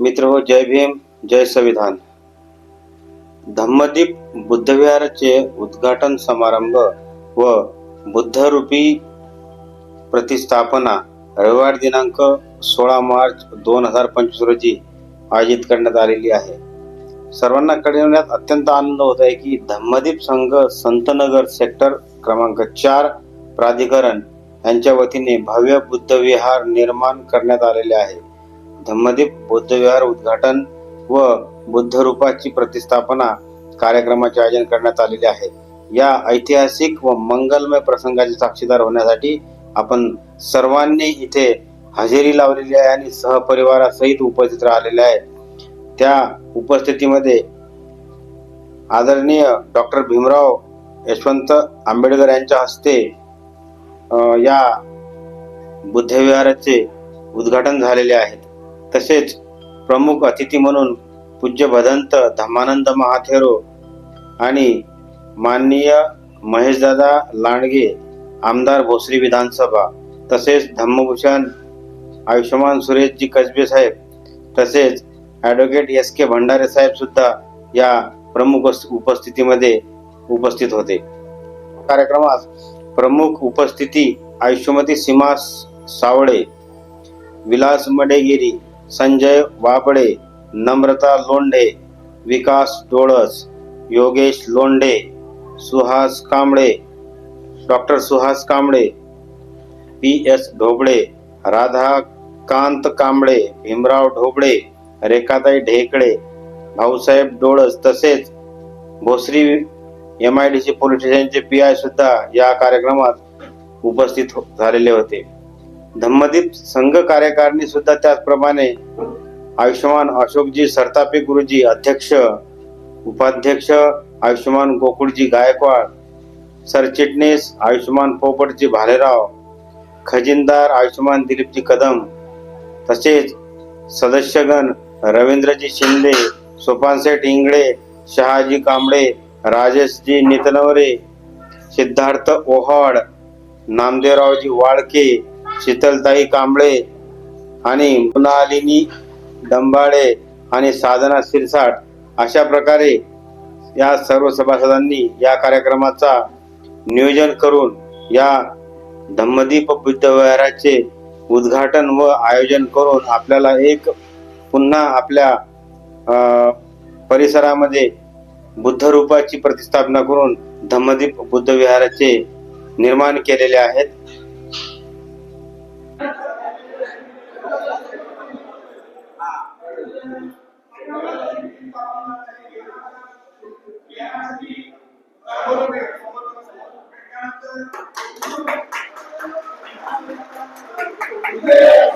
मित्र हो जय भीम जय संविधान. धम्मदीप बुद्धविहाराचे उद्घाटन समारंभ व बुद्धरूपी प्रतिस्थापना रविवार दिनांक सोळा मार्च दोन हजार पंचवीस रोजी आयोजित करण्यात आलेली आहे. सर्वांना कळविण्यात अत्यंत आनंद होत आहे की धम्मदीप संघ संतनगर सेक्टर क्रमांक चार प्राधिकरण यांच्या वतीने भव्य बुद्धविहार निर्माण करण्यात आलेले आहे. धम्मदीप बुद्धविहार उद्घाटन व बुद्धरूपाची प्रतिस्थापना कार्यक्रमाचे आयोजन करण्यात आलेले आहे. या ऐतिहासिक व मंगलमय प्रसंगाचे साक्षीदार होण्यासाठी आपण सर्वांनी इथे हजेरी लावलेली आहे आणि सहपरिवारासहित उपस्थित राहिलेले आहे. त्या उपस्थितीमध्ये आदरणीय डॉक्टर भीमराव यशवंत आंबेडकर यांच्या हस्ते या बुद्धविहाराचे उद्घाटन झालेले आहेत तसेच प्रमुख अतिथी म्हणून पूज्य भदंत धमानंद महाथेरो आणि माननीय महेशदादा लांडगे आमदार भोसरी विधानसभा तसेच धम्मभूषण आयुष्यमान सुरेशजी कसबे साहेब तसेच ॲडव्होकेट एस के भंडारे साहेब सुद्धा या प्रमुख उपस्थितीमध्ये उपस्थित होते. कार्यक्रमास प्रमुख उपस्थिती आयुष्यमती Seema Savale Vilas Madegiri Sanjay Wabde Namrata Londhe Vikas Dolas Yogesh Londhe Suhas Kamble doctor Suhas Kamble P S Dhoble Radhakant Kamble Bhimrao Dhoble Rekhatai Dhekale Bhausaheb Dolas तसेच Bhosari M I D C police स्टेशनचे P I सुद्धा या कार्यक्रमात उपस्थित झालेले होते. धम्मदीप संघ कार्यकारिणी सुद्धा त्याचप्रमाणे आयुष्यमान अशोकजी सरतापे गुरुजी अध्यक्ष उपाध्यक्ष आयुष्यमान गोकुळजी गायकवाड सरचिटणीस आयुष्यमान पोपटजी भालेराव खजिनदार आयुष्यमान दिलीपजी कदम तसेच सदस्यगण रवींद्रजी शिंदे सोपानसेठ इंगळे शहाजी कांबळे राजेशजी नितनवरे सिद्धार्थ ओहाड नामदेवरावजी वाळके शीतलताई कांबळे आणि मृणालिनी दंबाळे आणि साधना सिरसाट अशा प्रकारे या सर्व सभासदांनी या कार्यक्रमाचा नियोजन करून या धम्मदीप बुद्धविहाराचे उद्घाटन व आयोजन करून आपल्याला एक पुन्हा आपल्या परिसरामध्ये बुद्धरूपाची प्रतिस्थापना करून धम्मदीप बुद्धविहाराचे निर्माण केलेले आहेत. Yeah.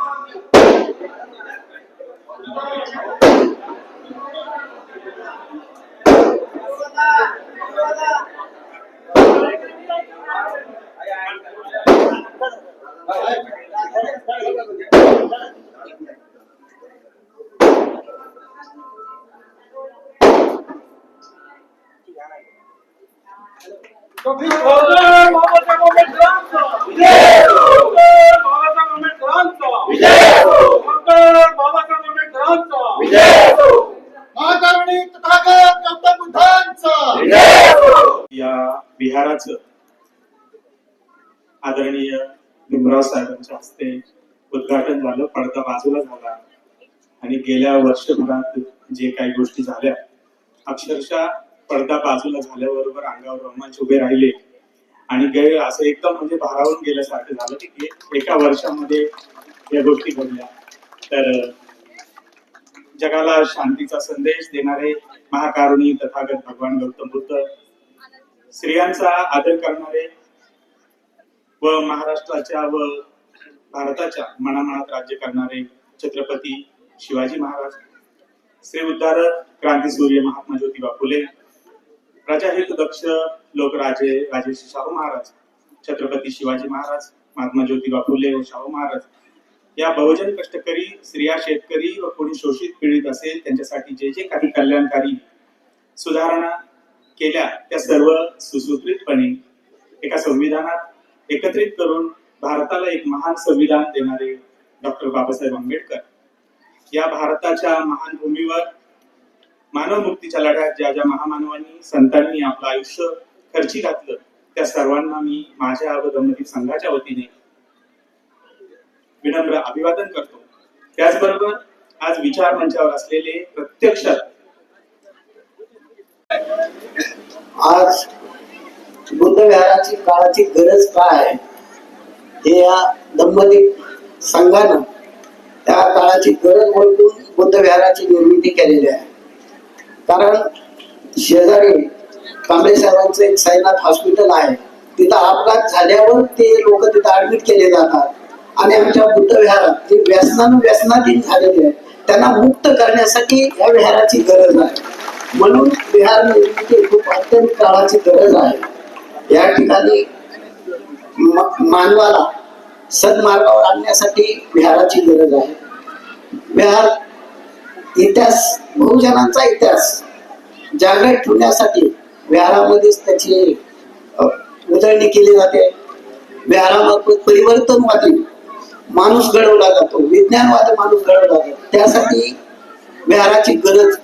विहाराचं आदरणीय भीमराव साहेबांच्या हस्ते उद्घाटन झालं पडदा बाजूला झाला आणि गेल्या वर्षभरात जे काही गोष्टी झाल्या अक्षरशः पडदा बाजूला झाल्याबरोबर अंगावर रोमांच उभे राहिले. आणि गे असं एकदम म्हणजे भारावून गेल्यासारखं झालं की एका वर्षामध्ये या गोष्टी घडल्या. तर जगाला शांतीचा संदेश देणारे महाकारुणी तथागत भगवान गौतम बुद्ध स्त्रियांचा आदर करणारे व महाराष्ट्राच्या व भारताच्या मनामनात राज्य करणारे छत्रपती शिवाजी महाराज श्री उद्धारक क्रांतीसूर्य महात्मा ज्योतिबा फुले प्रजाहित दक्ष लोकराजे राजेश शाहू महाराज छत्रपती शिवाजी महाराज महात्मा ज्योतिबा फुले व शाहू महाराज. या बहुजन कष्टकरी स्त्रिया शेतकरी व कोणी शोषित पीडित असेल त्यांच्यासाठी जे जे काही कल्याणकारी सुधारणा केल्या त्या सर्व सुसूत्रितपणे एका संविधानात एकत्रित करून भारताला एक महान संविधान देणारे डॉक्टर बाबासाहेब आंबेडकर. या भारताच्या महान भूमीवर मानव मुक्तीच्या लढ्यात ज्या ज्या महामानवांनी संतांनी आपलं आयुष्य खर्ची घातलं त्या सर्वांना मी माझ्या व संघाच्या वतीने विनम्र अभिवादन करतो. त्याचबरोबर आज विचार मंचावर असलेले प्रत्यक्षात आज बुद्ध विहाराची काळाची गरज काय आहे? हे या दंपती संघानं त्या काळाची गरज ओळखून बुद्ध विहाराची निर्मिती केलेली आहे. कारण शेजारी कांबळे साहेबांचं एक साईनाथ हॉस्पिटल आहे. तिथं अपघात झाल्यावर ते लोक तिथं ऍडमिट केले जातात. आणि आमच्या बुद्ध विहारात जे व्यसनानं व्यसनाधीन झालेले आहेत त्यांना मुक्त करण्यासाठी या विहाराची गरज आहे. म्हणून बिहार निर्मिती खूप अत्यंत काळाची गरज आहे. या ठिकाणी म- मानवाला सन्मार्गावर आणण्यासाठी विहाराची गरज आहे. विहार इतिहास बहुजनांचा इतिहास जागृत ठेवण्यासाठी विहारामध्येच त्याची उधळणी केली जाते. बिहारामध्ये परिवर्तनवादी माणूस घडवला जातो विज्ञानवादी माणूस घडवला जातो. त्यासाठी विहाराची गरज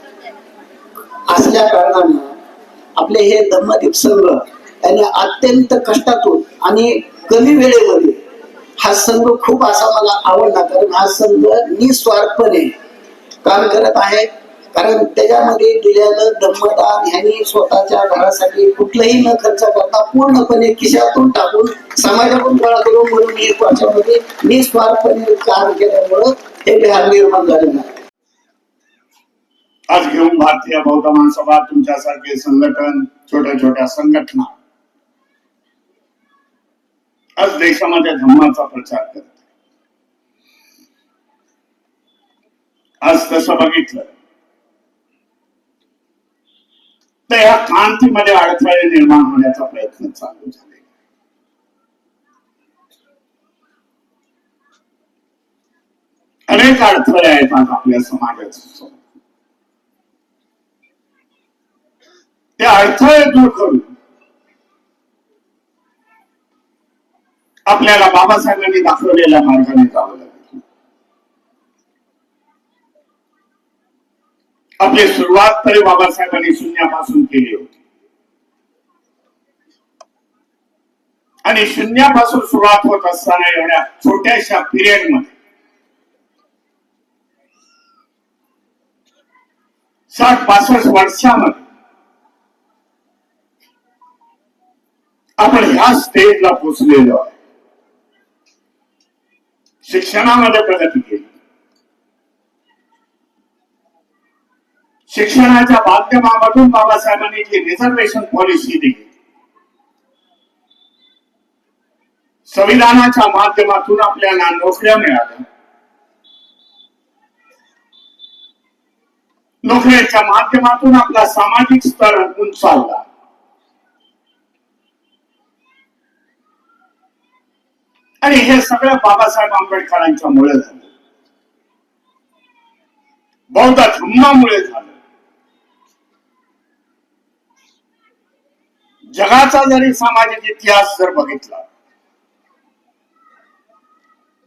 असल्या कारणानं आपले हे धम्मदीप संघ यांनी अत्यंत कष्टातून आणि कमी वेळेमध्ये हा संघ खूप असा मला आवडला. कारण हा संघ निस्वार्थपणे काम करत आहे. कारण त्याच्यामध्ये दिलेलं धम्मदान ह्यांनी स्वतःच्या घरासाठी कुठलंही न खर्च करता पूर्णपणे खिशातून टाकून समाजातून गोळा करून म्हणून एक वर्षामध्ये निस्वार्थपणे काम केल्यामुळं हे बिहार निर्माण झालेलं आहे. आज घेऊन भारतीय बौद्ध महासभा तुमच्यासारखे संघटन छोट्या छोट्या संघटना आज देशामध्ये धम्माचा प्रचार करत आज तसं बघितलं तर ह्या क्रांतीमध्ये अडथळे निर्माण होण्याचा प्रयत्न चालू झाले अनेक अडथळे आहेत आज आपल्या समाजाच्या ते अडथळे दूर करून. आपल्याला बाबासाहेबांनी दाखवलेल्या मार्गाने जावं लागेल. आपली सुरुवात तरी बाबासाहेबांनी शून्यापासून केली होती. आणि शून्यापासून सुरुवात होत असताना एवढ्या छोट्याशा पिरियडमध्ये साठ पासष्ट वर्षामध्ये आपण ह्या स्टेजला पोचलेलो आहे शिक्षणामध्ये प्रगती केली. शिक्षणाच्या माध्यमामधून बाबासाहेबांनी जी रिझर्वेशन पॉलिसी दिली संविधानाच्या माध्यमातून आपल्याला नोकऱ्या मिळाल्या. नोकऱ्याच्या माध्यमातून आपला सामाजिक स्तर उंचावला आणि हे सगळं बाबासाहेब आंबेडकरांच्या मुळे झालं. बौद्ध धम्मामुळे झालं. जगाचा जरी सामाजिक इतिहास जर बघितला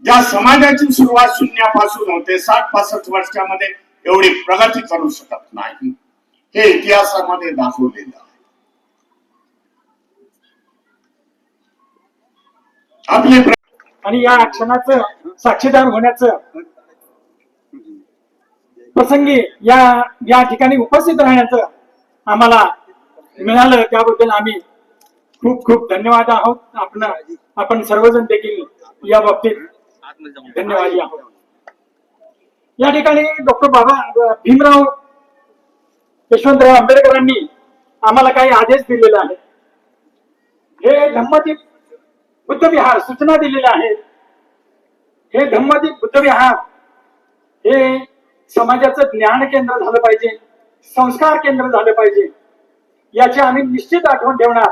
ज्या समाजाची सुरुवात शून्यापासून होते साठ पासष्ट वर्षामध्ये एवढी प्रगती करू शकत नाही. हे इतिहासामध्ये दाखवलेलं आहे. आपले आणि या क्षणाचं साक्षीदार होण्याचं प्रसंगी या या ठिकाणी उपस्थित राहण्याचं आम्हाला मिळालं. त्याबद्दल आम्ही खूप खूप धन्यवाद आहोत. आपण आपण सर्वजण देखील या बाबतीत धन्यवाद आहोत. या ठिकाणी डॉक्टर बाबा भीमराव यशवंतराव आंबेडकरांनी आम्हाला काही आदेश दिलेले आहेत हे धम्मदीप बुद्धविहार सूचना दिलेल्या आहेत. हे धम्मदीप बुद्धविहार हे समाजाचं ज्ञान केंद्र झालं पाहिजे संस्कार केंद्र झालं पाहिजे याची आम्ही निश्चित आठवण ठेवणार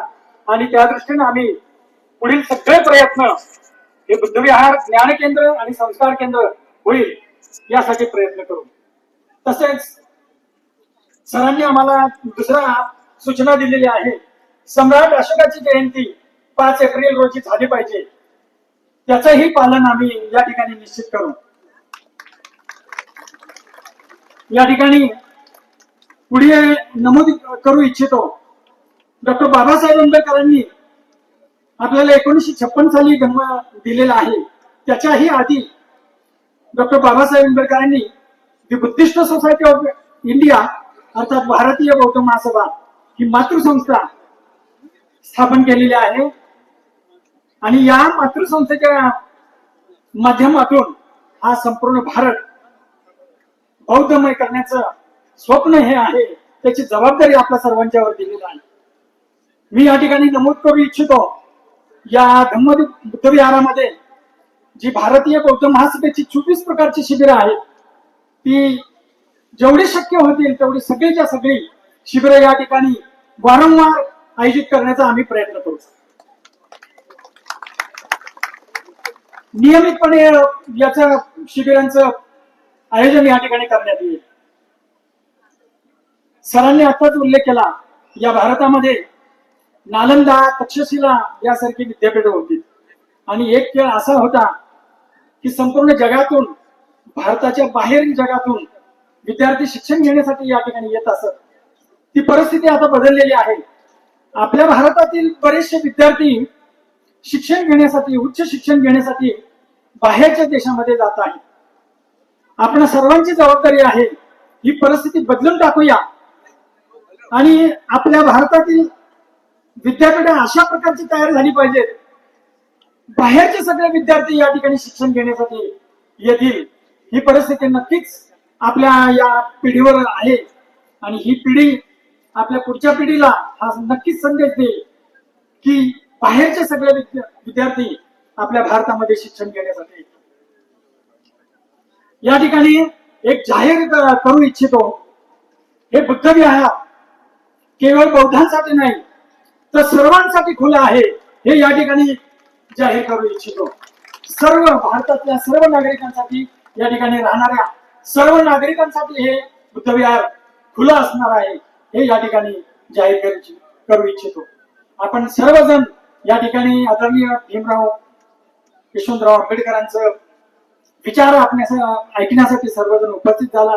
आणि त्या दृष्टीने आम्ही पुढील सगळे प्रयत्न हे बुद्धविहार ज्ञान केंद्र आणि संस्कार केंद्र होईल यासाठी प्रयत्न करू. तसेच सरांनी आम्हाला दुसरा सूचना दिलेली आहे. सम्राट अशोकाची जयंती पाच एप्रिल रोजी झाली पाहिजे. त्याचंही पालन आम्ही या ठिकाणी निश्चित करू. या ठिकाणी पुढे नमूद करू इच्छितो. डॉक्टर बाबासाहेब आंबेडकरांनी आपल्याला एकोणीसशे छप्पन साली जन्म दिलेला आहे. त्याच्याही आधी डॉक्टर बाबासाहेब आंबेडकरांनी the Buddhist Society of India अर्थात भारतीय बौद्ध महासभा ही मातृसंस्था स्थापन केलेली आहे. आणि या मातृसंस्थेच्या माध्यमातून हा संपूर्ण भारत बौद्धमय करण्याचं स्वप्न हे आहे त्याची जबाबदारी आपल्या सर्वांच्यावर दिलेली आहे. मी या ठिकाणी नमूद करू इच्छितो या धम्मदीप बुद्धविहारामध्ये जी भारतीय बौद्ध महासभेची चोवीस प्रकारची शिबिरं आहेत ती जेवढी शक्य होतील तेवढी सगळीच्या सगळी शिबिरं या ठिकाणी वारंवार आयोजित करण्याचा आम्ही प्रयत्न करू नियमितपणे याचं शिबिरांचं आयोजन या ठिकाणी करण्यात येईल. सरांनी आताच उल्लेख केला या भारतामध्ये नालंदा तक्षशिला यासारखी विद्यापीठ होती. आणि एक खेळ असा होता की संपूर्ण जगातून भारताच्या बाहेरील जगातून विद्यार्थी शिक्षण घेण्यासाठी या ठिकाणी येत असत. ती परिस्थिती आता बदललेली आहे. आपल्या भारतातील बरेचसे विद्यार्थी शिक्षण घेण्यासाठी उच्च शिक्षण घेण्यासाठी बाहेरच्या देशामध्ये जात आहे. आपण सर्वांची जबाबदारी आहे ही परिस्थिती बदलून टाकूया. आणि आपल्या भारतातील विद्यापीठ अशा प्रकारची तयार झाली पाहिजेत. बाहेरचे सगळे विद्यार्थी या ठिकाणी शिक्षण घेण्यासाठी येतील. ही परिस्थिती नक्कीच आपल्या या पिढीवर आहे. आणि ही पिढी आपल्या पुढच्या पिढीला हा नक्कीच संदेश देईल की बाहेरचे सगळे विद्या- विद्यार्थी आपल्या भारतामध्ये शिक्षण घेण्यासाठी या ठिकाणी एक जाहीर करू इच्छितो. हे बुद्ध विहार केवळ बौद्धांसाठी नाही तर सर्वांसाठी खुलं आहे. हे या ठिकाणी जाहीर करू इच्छितो. सर्व भारतातल्या सर्व नागरिकांसाठी या ठिकाणी राहणाऱ्या सर्व नागरिकांसाठी हे बुद्धविहार खुलं असणार आहे. हे या ठिकाणी जाहीर करू करू इच्छितो. आपण सर्वजण या ठिकाणी आदरणीय भीमराव यशवंतराव आंबेडकरांचं विचार आपल्या ऐकण्यासाठी सर्वजण उपस्थित झाला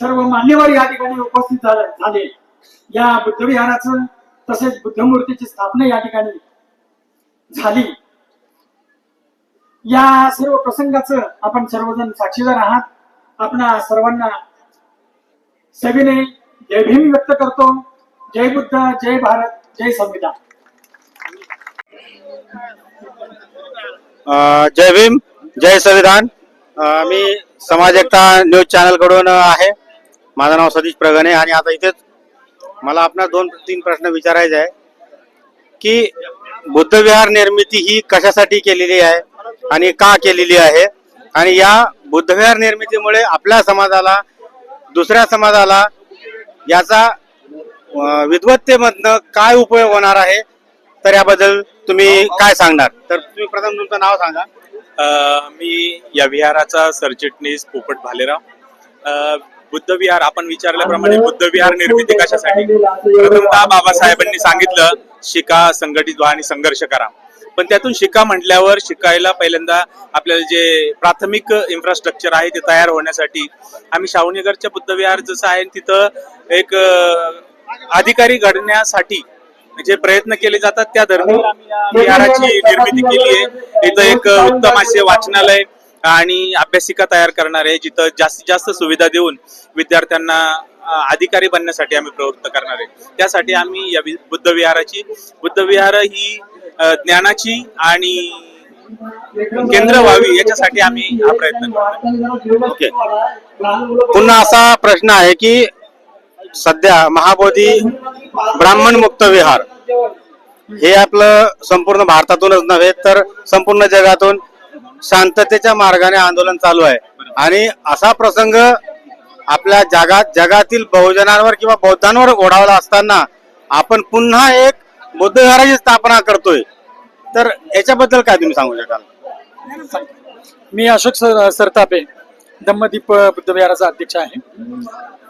सर्व मान्यवर या ठिकाणी उपस्थित झाले या बुद्धविहाराचं तसेच बुद्धमूर्तीची स्थापना या ठिकाणी झाली. या सर्व प्रसंगाचं आपण सर्वजण साक्षीदार आहात. आपणा सर्वांना सविनय जय भीम व्यक्त करतो. जय बुद्ध जय भारत जय संविधान. जय भीम जय संविधान. मी समाज एकता न्यूज चॅनलकडून आहे. माझं नाव सतीश प्रगणे आणि आता इथेच मला आपणास दोन तीन प्रश्न विचारायचे आहे की बुद्धविहार निर्मिती ही कशासाठी केलेली आहे आणि का केलेली आहे? आणि या बुद्धविहार निर्मितीमुळे आपल्या समाजाला दुसऱ्या समाजाला याचा विद्वत्तेमधनं काय उपयोग होणार आहे? तर याबद्दल तुम्ही काय सांगणार? तर तुम्ही प्रथम तुमचं नाव सांगा. अ, मी या विहाराचा सरचिटणीस पोपट भालेराव. अ, बुद्ध विहार आपण विचारल्याप्रमाणे बुद्ध विहार निर्मिती कशासाठी? प्रथमतः बाबासाहेबांनी सांगितलं शिका संघटित व्हा आणि संघर्ष करा. पण त्यातून शिका म्हटल्यावर शिकायला पहिल्यांदा आपल्याला जे प्राथमिक इन्फ्रास्ट्रक्चर आहे ते तयार होण्यासाठी आम्ही शाहूनगरच्या बुद्ध विहार जसं आहे तिथं एक अ, अधिकारी घडण्यासाठी जे प्रयत्न केले जातात त्या दरम्यान आम्ही विहाराची निर्मिती केली आहे. इथं एक उत्तम असे वाचनालय आणि अभ्यासिका तयार करणार आहे जिथं जास्तीत जास्त सुविधा देऊन विद्यार्थ्यांना अधिकारी बनण्यासाठी आम्ही प्रवृत्त करणार आहे. त्यासाठी आम्ही या बुद्ध विहाराची बुद्ध विहार ही ज्ञानाची आणि केंद्र व्हावी याच्यासाठी आम्ही हा प्रयत्न करतो ओके. पुन्हा असा प्रश्न आहे की सध्या महाबोधी ब्राह्मण मुक्त विहार. हे आपलं संपूर्ण भारतातूनच नव्हे तर संपूर्ण जगातून शांततेच्या मार्गाने आंदोलन चालू आहे. आणि असा प्रसंग आपल्या जगात जगातील बहुजनांवर किंवा बौद्धांवर ओढावला असताना आपण पुन्हा एक बुद्ध विहाराची स्थापना करतोय. तर याच्याबद्दल काय तुम्ही सांगू शकाल? मी अशोक सर सरतापे. धम्मदीप बुद्ध विहाराचा अध्यक्ष आहे.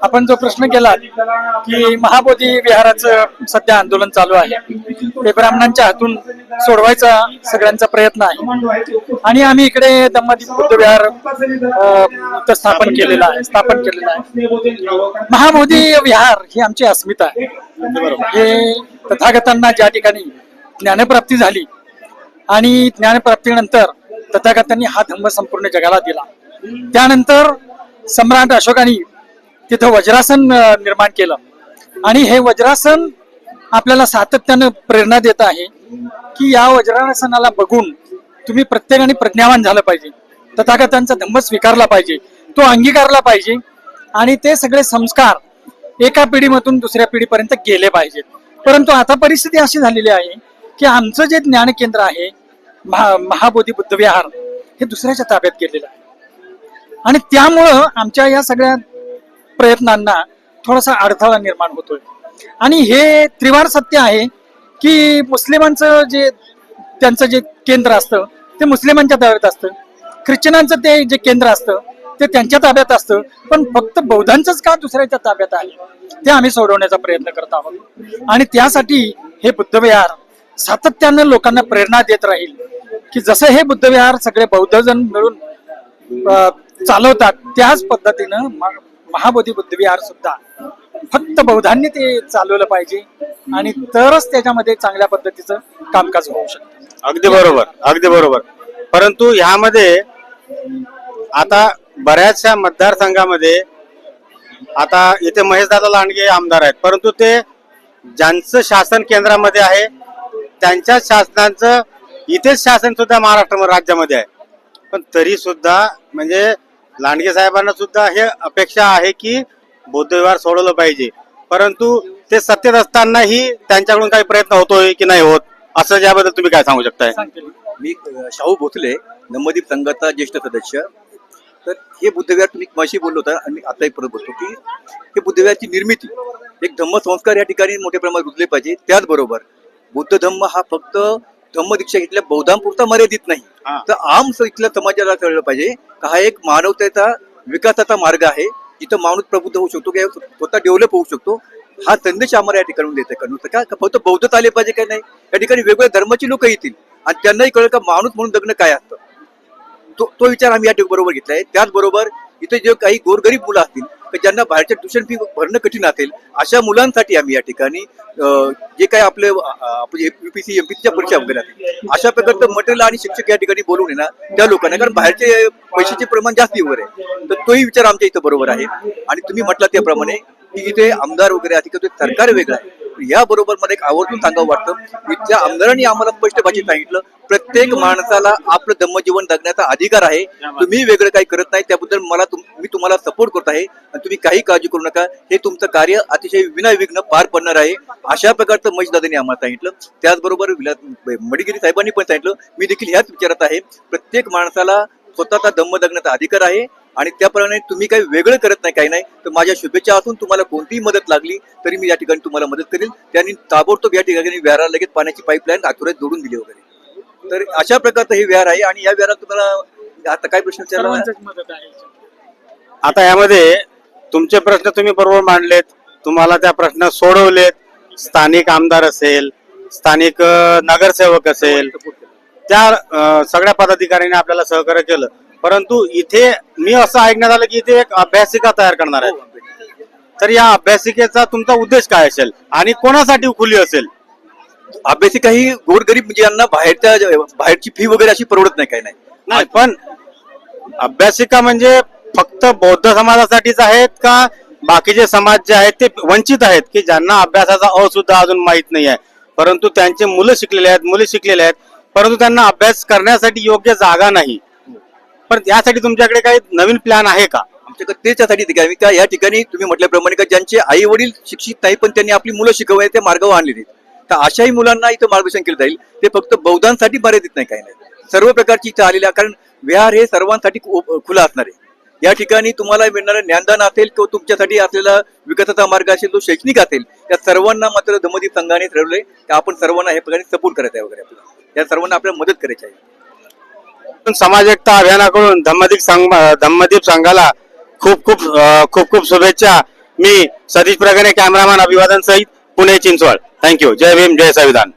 आपण जो प्रश्न केला की महाबोधी विहाराचं सध्या आंदोलन चालू आहे. ते ब्राह्मणांच्या हातून सोडवायचा सगळ्यांचा प्रयत्न आहे. आणि आम्ही इकडे दम्मदीप बुद्ध विहार स्थापन केलेला आहे स्थापन केलेलं आहे. महाबोधी विहार ही आमची अस्मिता आहे. हे तथागतांना ज्या ठिकाणी ज्ञानप्राप्ती झाली आणि ज्ञानप्राप्तीनंतर तथागतांनी हा धम्म संपूर्ण जगाला दिला. त्यानंतर सम्राट अशोकाने तिथं वज्रासन निर्माण केलं. आणि हे वज्रासन आपल्याला सातत्यानं प्रेरणा देत आहे की या वज्रासनाला बघून तुम्ही प्रत्येकाने प्रज्ञावान झालं पाहिजे. तथागतांचा धम्म स्वीकारला पाहिजे. तो अंगीकारला पाहिजे. आणि ते सगळे संस्कार एका पिढीमधून दुसऱ्या पिढीपर्यंत गेले पाहिजेत. परंतु आता परिस्थिती अशी झालेली आहे की आमचं जे ज्ञान केंद्र आहे महा महाबोधी बुद्ध विहार हे दुसऱ्याच्या ताब्यात गेलेलं आहे. आणि त्यामुळं आमच्या या सगळ्या प्रयत्नांना थोडासा अडथळा निर्माण होतोय. आणि हे त्रिवार सत्य आहे की मुस्लिमांचं जे त्यांचं जे केंद्र असतं ते मुस्लिमांच्या ताब्यात असतं. ख्रिश्चनांचं ते जे केंद्र असतं ते त्यांच्या ताब्यात असतं. पण फक्त बौद्धांचंच का दुसऱ्याच्या ताब्यात आहे? ते आम्ही सोडवण्याचा प्रयत्न करत आहोत. आणि त्यासाठी हे बुद्धविहार सातत्यानं लोकांना प्रेरणा देत राहील की जसं हे बुद्धविहार सगळे बौद्धजन मिळून चालवतात. त्याच पद्धतीनं म- महाबोधी बुद्धविहार सुद्धा फक्त बौद्धांनी ते चालवलं पाहिजे आणि तरच त्याच्यामध्ये चांगल्या पद्धतीचं कामकाज होऊ शकतं. अगदी बरोबर अगदी बरोबर. परंतु ह्यामध्ये आता बऱ्याचशा मतदारसंघामध्ये आता इथे महेशदादा लांडगे आमदार आहेत. परंतु ते ज्यांचं शासन केंद्रामध्ये आहे त्यांच्या शासनाचं इथेच शासन सुद्धा महाराष्ट्र राज्यामध्ये आहे. पण तरी सुद्धा म्हणजे लांडगे साहेबांना सुद्धा हे अपेक्षा आहे की बौद्ध व्यवहार सोडवलं पाहिजे. परंतु ते सत्तेत असतानाही त्यांच्याकडून काही प्रयत्न होतोय की नाही होत? असं याबद्दल तुम्ही काय सांगू शकताय? मी शाहू भोसले नमदीप संघाचा ज्येष्ठ सदस्य. तर हे बुद्धविहार तुम्ही माशी बोललो होता आणि आताही परत बोलतो की हे बुद्धविहारची निर्मिती एक धम्म संस्कार या ठिकाणी मोठ्या प्रमाणात रुजले पाहिजे. त्याचबरोबर बुद्ध धम्म हा फक्त धम्म दीक्षा घेतल्या बौद्धांपुरता मर्यादित नाही. तर आम इथल्या समाजाला कळलं पाहिजे का हा एक मानवतेचा विकासाचा मार्ग आहे जिथं माणूस प्रबुद्ध होऊ शकतो किंवा स्वतः डेव्हलप होऊ शकतो. हा संदेश आम्हाला या ठिकाणी देत नुसतं का? फक्त बौद्धच आले पाहिजे काय नाही? या ठिकाणी वेगवेगळ्या धर्माची लोक येतील. आणि त्यांनाही कळलं का माणूस म्हणून जगणं काय असतं? तो तो विचार आम्ही या ठिकाणी बरोबर घेतलाय. त्याचबरोबर इथे जे काही गोरगरीब मुलं असतील तर ज्यांना बाहेरच्या ट्युशन फी भरणं कठीण असेल अशा मुलांसाठी आम्ही या ठिकाणी जे काही आपले युपीसी एमपीसीच्या परीक्षा वगैरे असतील अशा प्रकारचं मटेरियल आणि शिक्षक या ठिकाणी बोलवून येणार त्या लोकांना कारण बाहेरचे पैशाचे प्रमाण जास्ती वगैरे आहे तर तोही विचार आमच्या इथं बरोबर आहे. आणि तुम्ही म्हटला त्याप्रमाणे की इथे आमदार वगैरे असतील सरकार वेगळं आहे या बरोबर मला एक आवर्जून सांगावं वाटतं की त्या आमदारांनी आम्हाला स्पष्ट भाषेत सांगितलं प्रत्येक माणसाला आपलं धम्मजीवन जगण्याचा अधिकार आहे. तुम्ही वेगळं काही करत नाही त्याबद्दल मला तुम- मी तुम्हाला सपोर्ट करत आहे. आणि तुम्ही काही काळजी करू नका. हे तुमचं कार्य अतिशय विनाविघ्न पार पडणार आहे. अशा प्रकारचं महेशदादांनी आम्हाला सांगितलं. त्याचबरोबर विला- मडिगिरी साहेबांनी पण सांगितलं. मी देखील ह्याच विचारात आहे. प्रत्येक माणसाला स्वतःचा दम्म जगण्याचा अधिकार आहे. आणि त्याप्रमाणे तुम्ही काही वेगळं करत नाही काही नाही. तर माझ्या शुभेच्छा असून तुम्हाला कोणतीही मदत लागली तरी मी या ठिकाणी तुम्हाला मदत करेल. त्यांनी ताबडतोब या ठिकाणी विहाराला लगेच पाण्याची पाईपलाईन आठवड्यात जोडून दिली वगैरे. तर अशा प्रकारचं हे विहार आहे आणि या विहारात तुम्हाला आता काय प्रश्न विचारला आता यामध्ये तुमचे प्रश्न तुम्ही बरोबर मांडलेत. तुम्हाला त्या प्रश्न सोडवलेत. स्थानिक आमदार असेल स्थानिक नगरसेवक असेल. त्या सगळ्या पदाधिकाऱ्यांनी आपल्याला सहकार्य केलं. परंतु इथे मी असं ऐकण्यात आलं की इथे एक अभ्यासिका तयार करणार आहे तर या अभ्यासिकेचा तुमचा उद्देश काय असेल? आणि कोणासाठी खुली असेल? अभ्यासिका ही गोरगरीब म्हणजे यांना बाहेरच्या बाहेरची फी वगैरे अशी परवडत नाही काही नाही. पण अभ्यासिका म्हणजे फक्त बौद्ध समाजासाठीच आहेत का बाकीचे समाज जे आहेत ते वंचित आहेत? की ज्यांना अभ्यासाचा अ सुद्धा अजून माहीत नाही आहे. परंतु त्यांचे मुलं शिकलेले आहेत मुले शिकलेले आहेत. परंतु त्यांना अभ्यास करण्यासाठी योग्य जागा नाही. पण यासाठी तुमच्याकडे काही नवीन प्लॅन आहे का? आमच्याकडे त्याच्यासाठी ठिकाणी त्या या ठिकाणी तुम्ही म्हटल्याप्रमाणे का ज्यांचे आई वडील शिक्षित नाही पण त्यांनी आपली मुलं शिकवाय त्या मार्गावर आणलेली आहेत. तर अशाही मुलांना इथं मार्गदर्शन केलं जाईल. ते फक्त बौद्धांसाठी मर्यादित नाही काही नाही. सर्व प्रकारची इथं आलेल्या कारण विहार हे सर्वांसाठी खु- खुलं असणार आहे. या ठिकाणी तुम्हाला मिळणारं ज्ञानदान असेल किंवा तुमच्यासाठी असलेला विकासाचा मार्ग असेल तो शैक्षणिक असेल त्या सर्वांना मात्र धमदीप संघाने ठरवलंय की आपण सर्वांना हे प्रकारे सपोर्ट करायचं आहे वगैरे आपल्याला. या सर्वांना आपल्याला मदत करायची आहे. समाज एकता अभियानाकडून धम्मदीप संघ धम्मदीप संघाला खूप खूप खूप खूप शुभेच्छा. मी सतीश प्रगणे कॅमेरामॅन अभिवादन सहित पुणे चिंचवड. थँक्यू जय भीम जय संविधान.